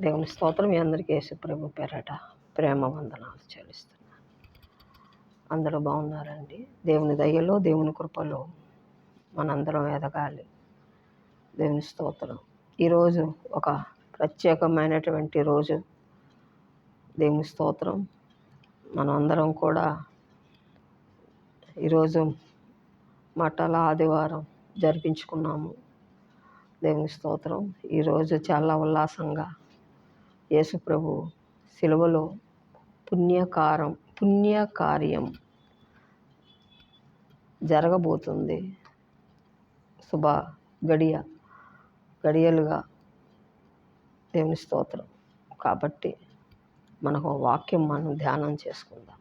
దేవుని స్తోత్రం మీ అందరికీ యేసు ప్రభు పేరట ప్రేమ వందనాలు చెల్లిస్తున్నాను. అందరూ బాగున్నారండి? దేవుని దయలో దేవుని కృపలో మనందరం ఎదగాలి. దేవుని స్తోత్రం. ఈరోజు ఒక ప్రత్యేకమైనటువంటి రోజు. దేవుని స్తోత్రం. మనమందరం కూడా ఈరోజు మఠాల ఆదివారం జరిపించుకున్నాము. దేవుని స్తోత్రం. ఈరోజు చాలా ఉల్లాసంగా యేసు ప్రభు సిలువలో పుణ్యకారం పుణ్యకార్యం జరగబోతుంది. శుభ గడియ గడియలుగా దేవుని స్తోత్రం. కాబట్టి మనకు వాక్యం మనం ధ్యానం చేసుకుందాం.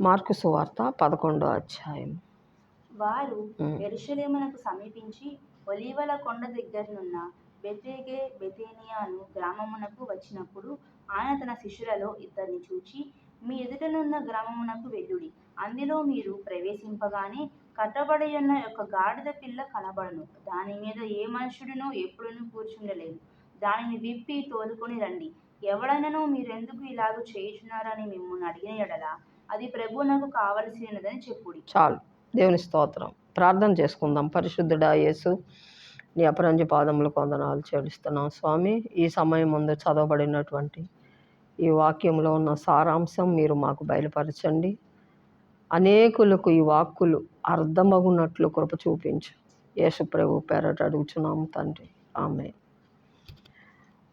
మార్కు సువార్త పదకొండో అధ్యాయం. వారు. ఎరుషలేమునకు సమీపించి ఒలీవల కొండ దగ్గరనున్న బెతేగే బెతేనియాను గ్రామమునకు వచ్చినప్పుడు ఆయన తన శిష్యులలో ఇద్దరిని చూచి మీ ఎదుటనున్న గ్రామమునకు వెళ్ళుడి. అందులో మీరు ప్రవేశింపగానే కట్టబడి ఉన్న యొక్క గాడిద పిల్ల కనబడను. దాని మీద ఏ మనుషుడినో ఎప్పుడునూ కూర్చుండలేదు. దానిని విప్పి తోలుకొని రండి. ఎవడైనానో మీరెందుకు ఇలాగ చేయుచున్నారని మిమ్మల్ని అడిగిన ఎడల అది ప్రభువునకు కావలసినదని చెప్పుడి. చాలు. దేవుని స్తోత్రం. ప్రార్థన చేసుకుందాం. పరిశుద్ధుడా యేసు నీ అపరంజి పాదములకు వందనాలు చెల్లిస్తున్నాం స్వామి. ఈ సమయం ముందు చదవబడినటువంటి ఈ వాక్యంలో ఉన్న సారాంశం మీరు మాకు బయలుపరచండి. అనేకులకు ఈ వాక్కులు అర్థమగునట్లు కృప చూపించు. యేసుప్రభు పేరట అడుగుచున్నాము తండ్రి. ఆమె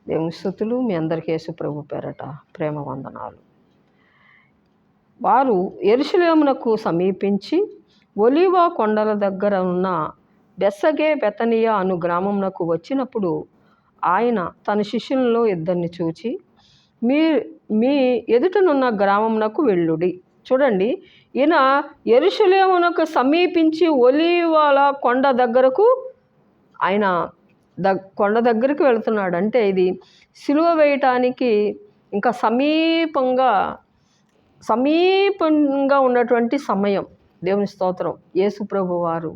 దేవుని మీ అందరికీ యేసుప్రభు పేరట ప్రేమ వందనాలు. వారు ఎరుశలేమునకు సమీపించి ఒలివా కొండల దగ్గర ఉన్న బెస్సగే బెతనియ అను గ్రామంనకు వచ్చినప్పుడు ఆయన తన శిష్యులలో ఇద్దరిని చూచి మీ మీ ఎదుటనున్న గ్రామంనకు వెళ్ళుడి. చూడండి ఈయన ఎరుషులేమునకు సమీపించి ఒలివాల కొండ దగ్గరకు ఆయన ద కొండ దగ్గరికి వెళ్తున్నాడు అంటే ఇది సిలువ వేయటానికి ఇంకా సమీపంగా సమీపంగా ఉన్నటువంటి సమయం. దేవుని స్తోత్రం. యేసు ప్రభు వారు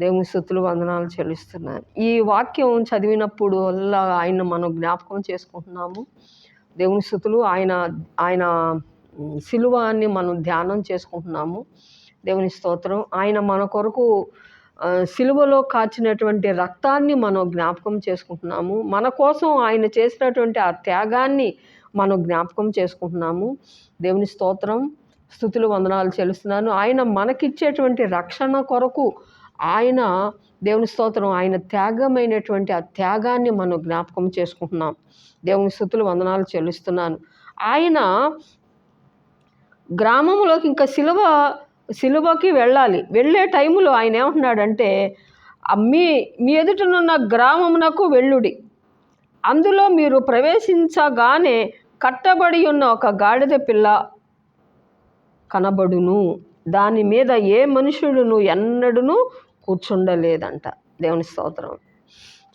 దేవుని స్థుతులు వందనాలు చెల్లిస్తున్నాను. ఈ వాక్యం చదివినప్పుడు వల్ల ఆయన మనం జ్ఞాపకం చేసుకుంటున్నాము. దేవుని స్థుతులు ఆయన ఆయన సిలువాన్ని మనం ధ్యానం చేసుకుంటున్నాము. దేవుని స్తోత్రం ఆయన మన కొరకు సిలువలో కాచినటువంటి రక్తాన్ని మనం జ్ఞాపకం చేసుకుంటున్నాము. మన కోసం ఆయన చేసినటువంటి ఆ త్యాగాన్ని మనం జ్ఞాపకం చేసుకుంటున్నాము. దేవుని స్తోత్రం స్థుతులు వందనాలు చెల్లిస్తున్నాను. ఆయన మనకిచ్చేటువంటి రక్షణ కొరకు ఆయన దేవుని స్తోత్రం ఆయన త్యాగమైనటువంటి ఆ త్యాగాన్ని మనం జ్ఞాపకం చేసుకుంటున్నాం. దేవుని స్థుతులు వందనాలు చెల్లిస్తున్నాను. ఆయన గ్రామంలోకి ఇంకా సిలువ సిలువకి వెళ్ళాలి. వెళ్ళే టైంలో ఆయన ఏమంటున్నాడంటే మీ మీ ఎదుటనున్న గ్రామమునకు వెళ్ళుడి. అందులో మీరు ప్రవేశించగానే కట్టబడి ఉన్న ఒక గాడిద పిల్ల కనబడును. దాని మీద ఏ మనుషుడును ఎన్నడూ కూర్చుండలేదంట దేవుని స్తోత్రం.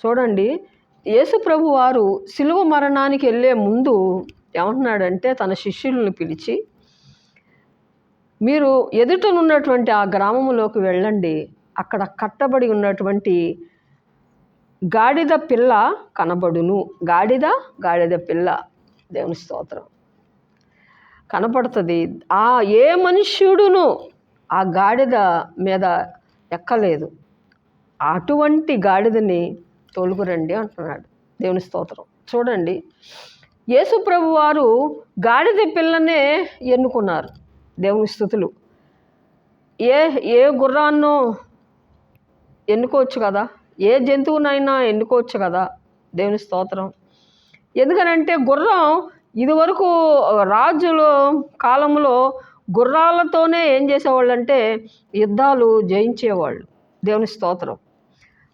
చూడండి యేసుప్రభు వారు సిలువ మరణానికి వెళ్ళే ముందు ఏమంటున్నాడంటే తన శిష్యులను పిలిచి మీరు ఎదుటనున్నటువంటి ఆ గ్రామములోకి వెళ్ళండి. అక్కడ కట్టబడి ఉన్నటువంటి గాడిద పిల్ల కనబడును. గాడిద గాడిద పిల్ల. దేవుని స్తోత్రం. కనపడుతుంది. ఆ ఏ మనుష్యుడును ఆ గాడిద మీద ఎక్కలేదు. అటువంటి గాడిదని తోలుకురండి అంటున్నాడు. దేవుని స్తోత్రం. చూడండి. యేసు ప్రభు వారు గాడిద పిల్లనే ఎన్నుకున్నారు. దేవుని స్థుతులు. ఏ ఏ గుర్రాన్నో ఎన్నుకోవచ్చు కదా? ఏ జంతువునైనా ఎన్నుకోవచ్చు కదా? దేవుని స్తోత్రం. ఎందుకనంటే గుర్రం ఇదివరకు రాజుల కాలంలో గుర్రాలతోనే ఏం చేసేవాళ్ళు అంటే యుద్ధాలు జయించేవాళ్ళు. దేవుని స్తోత్రం.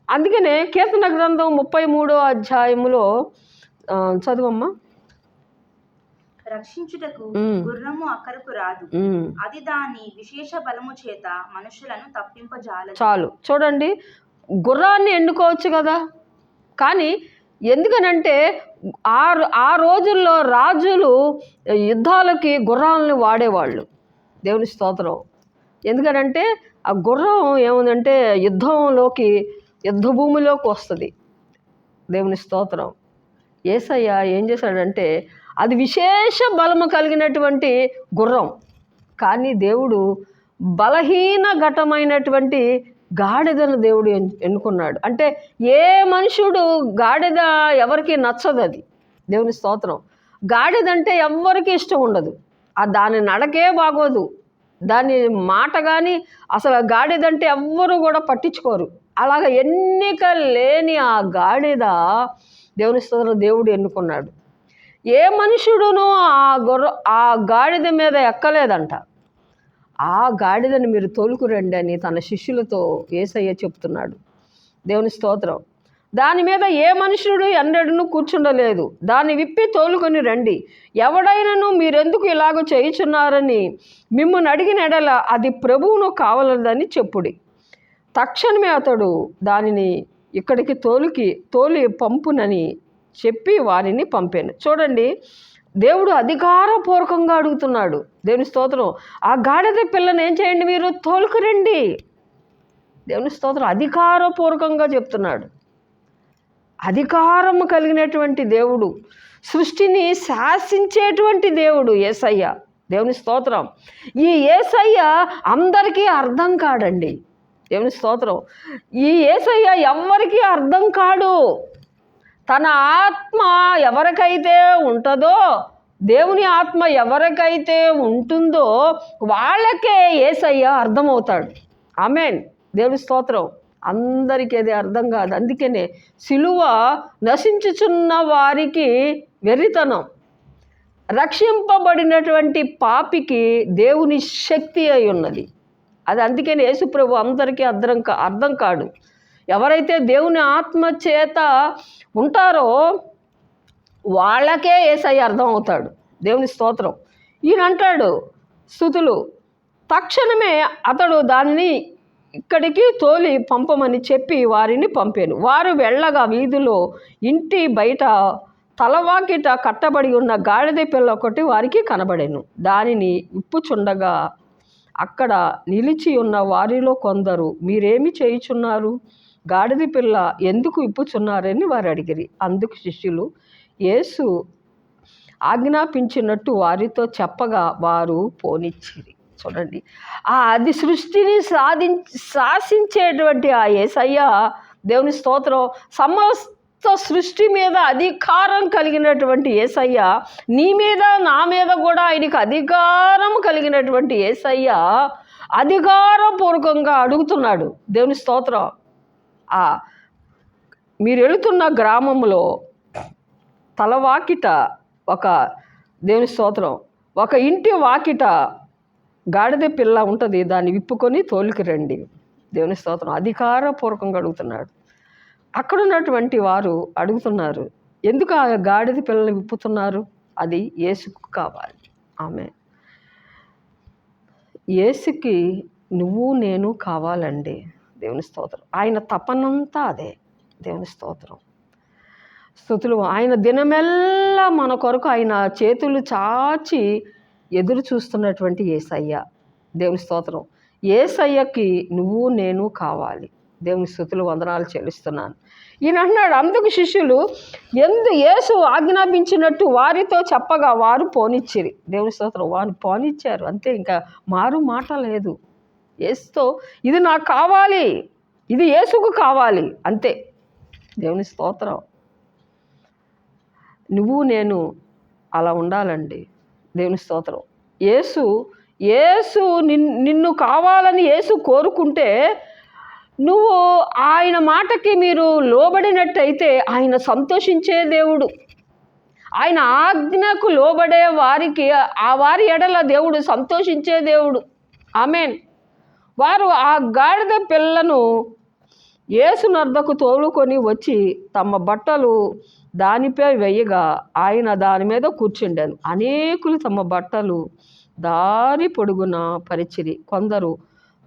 అందుకనే కీర్తన గ్రంథం ముప్పై మూడో అధ్యాయములో ఆ, చదువమ్మా. రక్షించుటకు. గుర్రము అక్కరకు రాదు. అది దాని విశేష బలము చేత మనుషులను తప్పింపజాలదు. చాలు. చూడండి గుర్రాన్ని ఎన్నుకోవచ్చు కదా? కానీ ఎందుకనంటే ఆ ఆ రోజుల్లో రాజులు యుద్ధాలకి గుర్రాలను వాడేవాళ్ళు. దేవుని స్తోత్రం. ఎందుకనంటే ఆ గుర్రం ఏముందంటే యుద్ధంలోకి యుద్ధ భూమిలోకి వస్తుంది. దేవుని స్తోత్రం. ఏసయ్య ఏం చేశాడంటే అది విశేష బలము కలిగినటువంటి గుర్రం. కానీ దేవుడు బలహీన ఘటమైనటువంటి గాడిదను దేవుడు ఎన్- ఎన్నుకున్నాడు. అంటే ఏ మనుషుడు గాడిద ఎవరికి నచ్చదు అది. దేవుని స్తోత్రం. గాడిదంటే ఎవరికి ఎవ్వరికి ఇష్టం ఉండదు. ఆ దాని నడకే బాగోదు. దాని మాట కానీ అసలు గాడిదంటే ఎవ్వరూ ఎవ్వరు కూడా పట్టించుకోరు. అలాగ ఎన్నిక లేని ఆ గాడిద దేవుని స్తోత్రం దేవుడు ఎన్నుకున్నాడు. ఏ మనుషుడును ఆ గొర్ర ఆ గాడిద మీద ఎక్కలేదంట. ఆ గాడిదని మీరు తోలుకురండి అని తన శిష్యులతో ఏసయ్య చెప్తున్నాడు. దేవుని స్తోత్రం. దాని మీద ఏ మనుషుడు ఎన్నడను కూర్చుండలేదు. దాన్ని విప్పి తోలుకొని రండి. ఎవడైనను మీరెందుకు ఇలాగ చేయుచున్నారని మిమ్మల్ని అడిగిన ఎడల అది ప్రభువును కావాలదని చెప్పుడి. తక్షణమే అతడు దానిని ఇక్కడికి తోలుకి తోలి పంపునని చెప్పి వారిని పంపాను. చూడండి దేవుడు అధికారపూర్వకంగా అడుగుతున్నాడు. దేవుని స్తోత్రం. ఆ గాడిద పిల్లని ఏం చేయండి మీరు? తోలుకురండి దేవుని స్తోత్రం అధికారపూర్వకంగా చెప్తున్నాడు. అధికారము కలిగినటువంటి దేవుడు సృష్టిని శాసించేటువంటి దేవుడు ఏసయ్య. దేవుని స్తోత్రం. ఈ ఏసయ్య అందరికీ అర్థం కాడండి. దేవుని స్తోత్రం. ఈ ఏసయ్య ఎవ్వరికీ అర్థం కాడు. తన ఆత్మ ఎవరికైతే ఉంటుందో దేవుని ఆత్మ ఎవరికైతే ఉంటుందో వాళ్ళకే ఏసయ్య అర్థమవుతాడు. ఆమెన్. దేవుని స్తోత్రం. అందరికీ అది అర్థం కాదు. అందుకనే సిలువ నశించుచున్న వారికి వెర్రితనం. రక్షింపబడినటువంటి పాపికి దేవుని శక్తి అయి ఉన్నది. అది అందుకని యేసుప్రభు అందరికీ అర్థం కా అర్థం కాడు ఎవరైతే దేవుని ఆత్మ చేత ఉంటారో వాళ్ళకే ఏసై అర్థం అవుతాడు దేవుని స్తోత్రం. ఈయన అంటాడు స్థుతులు. తక్షణమే అతడు దానిని ఇక్కడికి తోలి పంపమని చెప్పి వారిని పంపాను. వారు వెళ్ళగా వీధిలో ఇంటి బయట తలవాకిట కట్టబడి ఉన్న గాడిద పిల్ల ఒకటి వారికి కనబడాను. దానిని ఇప్పుచుండగా అక్కడ నిలిచి ఉన్న వారిలో కొందరు మీరేమి చేయుచున్నారు? గాడిద పిల్ల ఎందుకు ఇప్పుచున్నారని వారు అడిగిరి అందుకు శిష్యులు యేసు ఆజ్ఞాపించినట్టు వారితో చెప్పగా వారు పోనిచ్చిరి. చూడండి. ఆ అది సృష్టిని సాధి శాసించేటువంటి ఆ ఏసయ్య దేవుని స్తోత్రం సమస్త సృష్టి మీద అధికారం కలిగినటువంటి యేసయ్య నీ మీద నా మీద కూడా ఆయనకి అధికారం కలిగినటువంటి ఏసయ్య అధికారపూర్వకంగా అడుగుతున్నాడు. దేవుని స్తోత్రం. మీరు వెళుతున్న గ్రామంలో తలవాకిట ఒక దేవుని స్తోత్రం. ఒక ఇంటి వాకిట గాడిద పిల్ల ఉంటుంది దాన్ని విప్పుకొని తోలికి రండి. దేవుని స్తోత్రం. అధికారపూర్వకంగా అడుగుతున్నాడు. అక్కడ ఉన్నటువంటి వారు అడుగుతున్నారు ఎందుకు ఆ గాడిద పిల్లల్ని విప్పుతున్నారు? అది యేసుకు కావాలి. ఆమె యేసుకి నువ్వు నేను కావాలండి. దేవుని స్తోత్రం. ఆయన తపనంతా అదే. దేవుని స్తోత్రం. స్థుతులు. ఆయన దినమెల్లా మన కొరకు ఆయన చేతులు చాచి ఎదురు చూస్తున్నటువంటి ఏసయ్య. దేవుని స్తోత్రం. ఏసయ్యకి నువ్వు నేను కావాలి. దేవుని స్థుతులు వందనాలు చెల్లిస్తున్నాను. ఈయన అంటున్నాడు అందుకు శిష్యులు ఎందు యేసు ఆజ్ఞాపించినట్టు వారితో చెప్పగా వారు పోనిచ్చిరి. దేవుని స్తోత్రం. వారు పోనిచ్చారు. అంతే ఇంకా మారు మాట లేదు. ఏసుతో ఇది నాకు కావాలి. ఇది ఏసుకు కావాలి. అంతే. దేవుని స్తోత్రం. నువ్వు నేను అలా ఉండాలండి. దేవుని స్తోత్రం. యేసు యేసు నిన్ నిన్ను కావాలని యేసు కోరుకుంటే నువ్వు ఆయన మాటకి మీరు లోబడినట్టయితే ఆయన సంతోషించే దేవుడు. ఆయన ఆజ్ఞకు లోబడే వారికి ఆ వారి ఎడల దేవుడు సంతోషించే దేవుడు. ఆమెన్. వారు ఆ గాడిద పిల్లను యేసునర్దకు తోలుకొని వచ్చి తమ బట్టలు దానిపై వెయ్యగా ఆయన దాని మీద కూర్చుండాను. అనేకులు తమ బట్టలు దారి పొడుగున పరిచిరి. కొందరు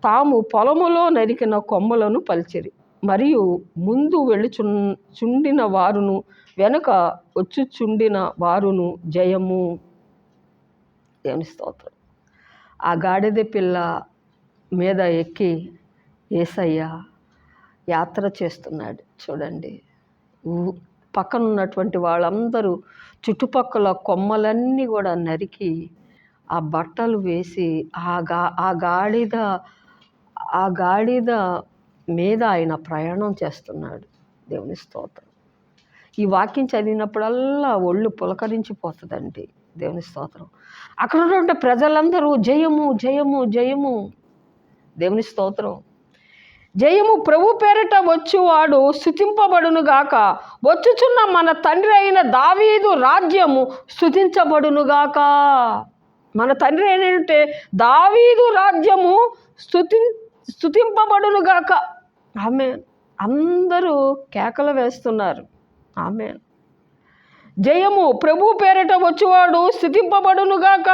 తాము పొలములో నరికిన కొమ్మలను పలిచిరి. మరియు ముందు వెళ్ళి చుండిన వారును వెనుక వచ్చి చుండిన వారును జయము. దేవుని స్తోత్రం. ఆ గాడిద పిల్ల మీద ఎక్కి ఏసయ్య యాత్ర చేస్తున్నాడు. చూడండి. పక్కన ఉన్నటువంటి వాళ్ళందరూ చుట్టుపక్కల కొమ్మలన్నీ కూడా నరికి ఆ బట్టలు వేసి ఆ గా ఆ గాడిద ఆ గాడిద మీద ఆయన ప్రయాణం చేస్తున్నాడు. దేవుని స్తోత్రం. ఈ వాక్యం చదివినప్పుడల్లా ఒళ్ళు పులకరించిపోతుందండి. దేవుని స్తోత్రం. అక్కడ ఉన్నటువంటి ప్రజలందరూ జయము జయము జయము దేవుని స్తోత్రం. జయము ప్రభు పేరిట వచ్చువాడు స్థుతింపబడును గాక వచ్చుచున్న మన తండ్రి అయిన దావీదు రాజ్యము స్థుతించబడును గాక మన తండ్రి అయినంటే దావీదు రాజ్యము స్థుతి స్థుతింపబడునుగాక ఆమె అందరూ కేకలు వేస్తున్నారు. ఆమె జయము ప్రభు పేరిట వచ్చువాడు స్థుతింపబడునుగాక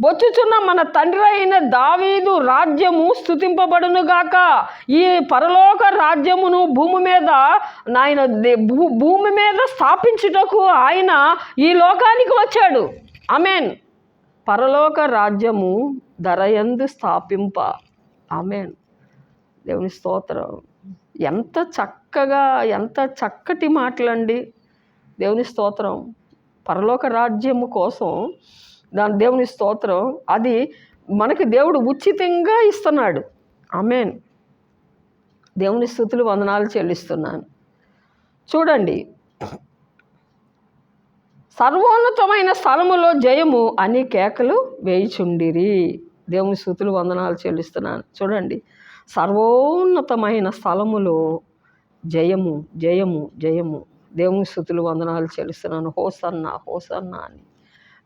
బొచ్చుచున్న మన తండ్రి అయిన దావీదు రాజ్యము స్థుతింపబడునుగాక ఈ పరలోక రాజ్యమును భూమి మీద నాయన దే- భూ- భూమి మీద స్థాపించుటకు ఆయన ఈ లోకానికి వచ్చాడు. అమెన్ పరలోక రాజ్యము ధరయందు స్థాపింప. అమెన్ దేవుని స్తోత్రం. ఎంత చక్కగా ఎంత చక్కటి మాటలండి. దేవుని స్తోత్రం. పరలోక రాజ్యము కోసం దాని దేవుని స్తోత్రం అది మనకి దేవుడు ఉచితంగా ఇస్తున్నాడు. అమెన్ దేవుని స్థుతులు వందనాలు చెల్లిస్తున్నాను. చూడండి. సర్వోన్నతమైన స్థలములో జయము అని కేకలు వేయిచుండిరి. దేవుని స్థుతులు వందనాలు చెల్లిస్తున్నాను. చూడండి. సర్వోన్నతమైన స్థలములో జయము జయము జయము. దేవుని స్థుతులు వందనాలు చెల్లిస్తున్నాను. హోసన్న హోసన్న అని.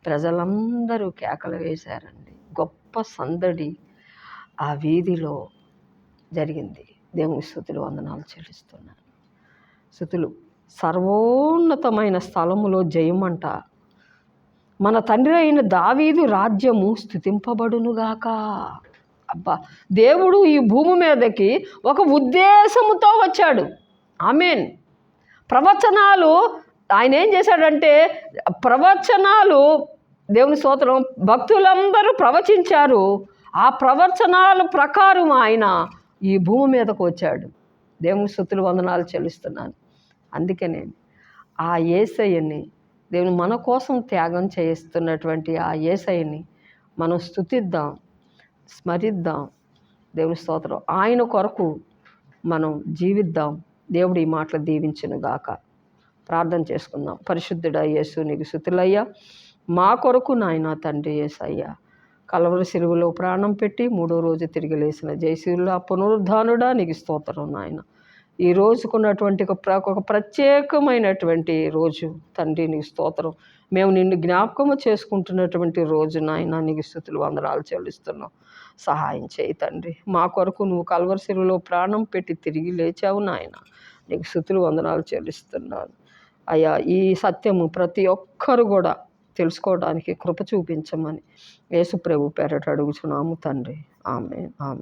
ప్రజలందరూ కేకలు వేశారండి. గొప్ప సందడి ఆ వీధిలో జరిగింది. దేవుని స్థుతులు వందనాలు చెల్లిస్తున్నాను. స్థుతులు సర్వోన్నతమైన స్థలములో జయమంట. మన తండ్రి అయిన దావీదు రాజ్యము స్థుతింపబడునుగాక. అబ్బా దేవుడు ఈ భూమి మీదకి ఒక ఉద్దేశముతో వచ్చాడు. ఆమెన్. ప్రవచనాలు ఆయన ఏం చేశాడంటే ప్రవచనాలు దేవుని స్తోత్రం భక్తులందరూ ప్రవచించారు. ఆ ప్రవచనాల ప్రకారం ఆయన ఈ భూమి మీదకు వచ్చాడు. దేవుని స్థుతులు వందనాలు చెల్లిస్తున్నాను. అందుకే నేను ఆ ఏసయ్యని దేవుని మన కోసం త్యాగం చేస్తున్నటువంటి ఆ ఏసయ్యని మనం స్థుతిద్దాం స్మరిద్దాం. దేవుని స్తోత్రం. ఆయన కొరకు మనం జీవిద్దాం. దేవుడు ఈ మాటలు దీవించును గాక ప్రార్థన చేసుకుందాం. పరిశుద్ధుడ యేసు నీకు శుతులయ్యా మా కొరకు నాయన తండ్రి ఏసయ్యా. కలవరి సిలువలో ప్రాణం పెట్టి మూడో రోజు తిరిగి లేచిన జయశీరుల పునరుద్ధానుడా నీకు స్తోత్రం నాయన. ఈ రోజుకున్నటువంటి ఒక ప్ర- ఒక ప్రత్యేకమైనటువంటి రోజు తండ్రి నీకు స్తోత్రం. మేము నిన్ను జ్ఞాపకము చేసుకుంటున్నటువంటి రోజు నాయన నీకు స్థుతులు వందనాలు చెల్లిస్తున్నాం. సహాయం చేయి తండ్రి. మా కొరకు నువ్వు కలవరి సిలువలో ప్రాణం పెట్టి తిరిగి లేచావు నాయన. నీకు స్థుతులు వందనాలు చెల్లిస్తున్నాను. అయ్యా ఈ సత్యము ప్రతి ఒక్కరు కూడా తెలుసుకోవడానికి కృప చూపించమని యేసుప్రభు పేరట అడుగుచున్నాము తండ్రి. ఆమె ఆమె